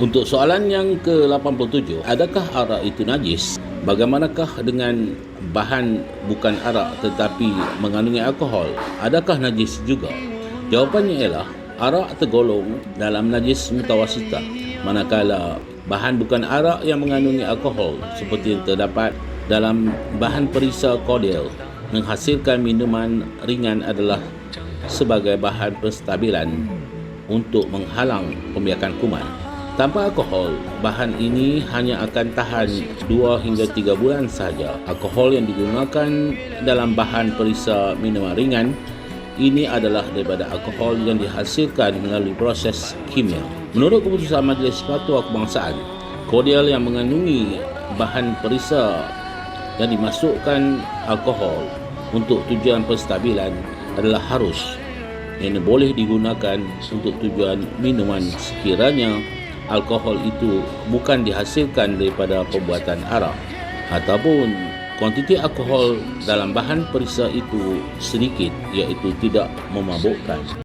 Untuk soalan yang ke-87, adakah arak itu najis? Bagaimanakah dengan bahan bukan arak tetapi mengandungi alkohol? Adakah najis juga? Jawapannya ialah arak tergolong dalam najis mutawasitah manakala bahan bukan arak yang mengandungi alkohol seperti yang terdapat dalam bahan perisa kordial menghasilkan minuman ringan adalah sebagai bahan penstabilan untuk menghalang pembiakan kuman. Tanpa alkohol, bahan ini hanya akan tahan 2 hingga 3 bulan sahaja. Alkohol yang digunakan dalam bahan perisa minuman ringan ini adalah daripada alkohol yang dihasilkan melalui proses kimia. Menurut keputusan Majlis Fatwa Kebangsaan, kordial yang mengandungi bahan perisa yang dimasukkan alkohol untuk tujuan penstabilan adalah harus yang boleh digunakan untuk tujuan minuman sekiranya alkohol itu bukan dihasilkan daripada pembuatan arak ataupun kuantiti alkohol dalam bahan perisa itu sedikit iaitu tidak memabukkan.